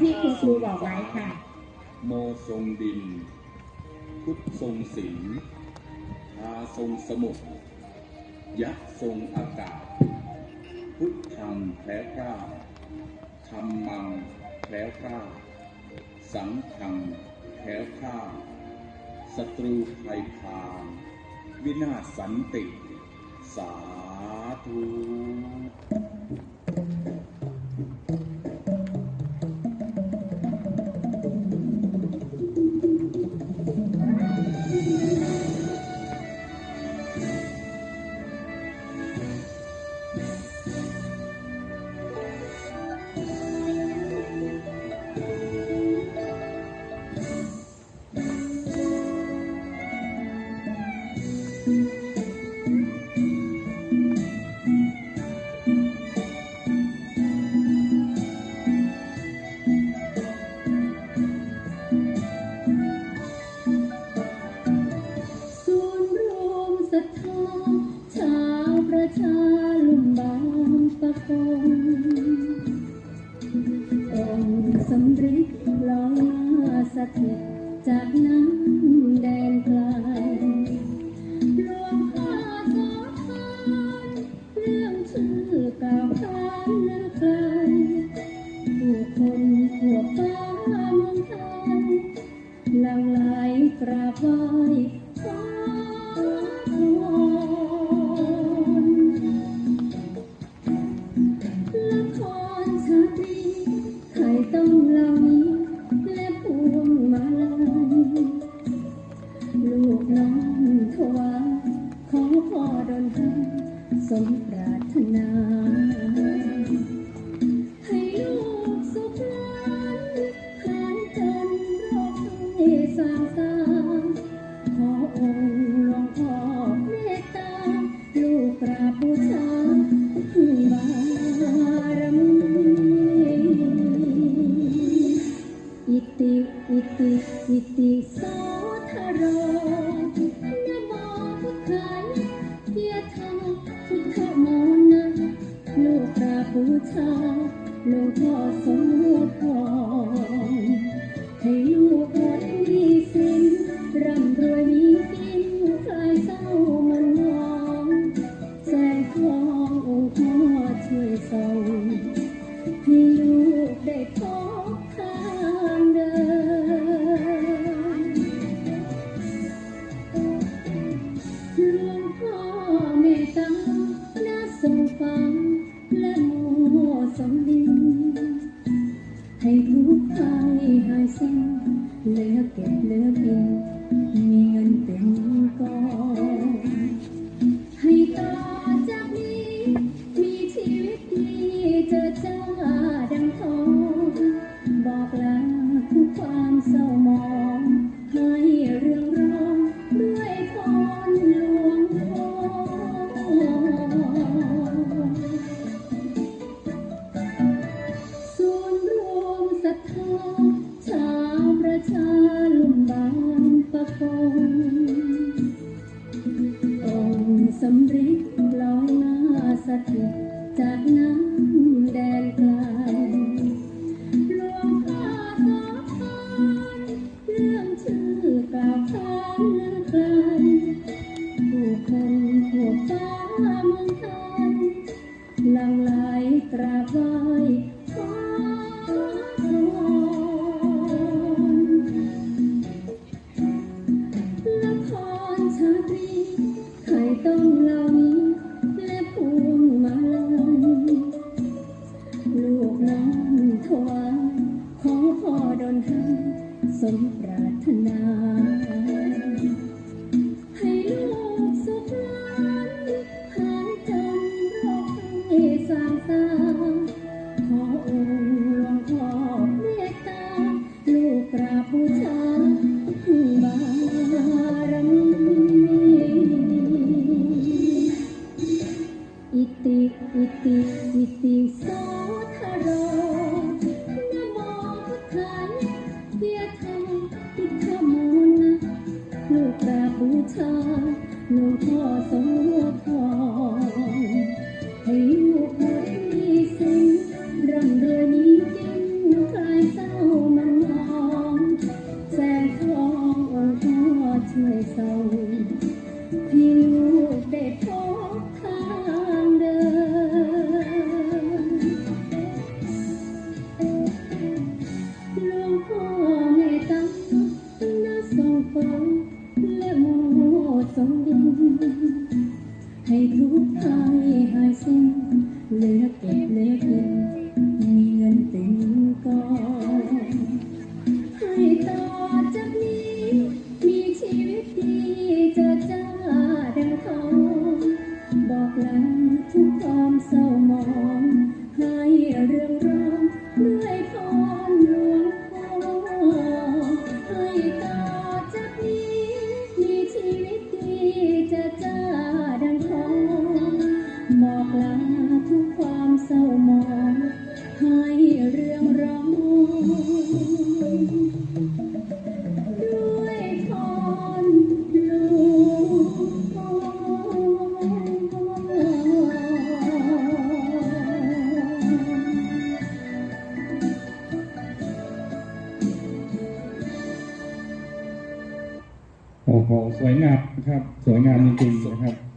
ที่คุณครูบอกไว้ค่ะ โมทรงดิน พุทธทรงศีลอาทรงสมุทรยักษ์ทรงอากาศ พุทธธรรมแท้กล้าธรรมมังแท้กล้า สังฆังแท้กล้าศัตรูภัยพานวินาศสันติ สาธุ องสมริกลองมาสถิตจากนั้นแดนกลา ติโสทโรนะโมพุทธายเกียทังพุทธโมนะโลกราบบูชาโลกพ่อสมหัวพ่ lúc ai hai sinh lỡ kẹt lỡ thình mi ngân tình con hay ta chắc đi mi chỉ biết đi น้ำถวายขอพ่อดนให้สมปรารถนา เธาหลวงพ่อสมหัทอ วยงามนะครับ สวยงามจริงๆนะครับ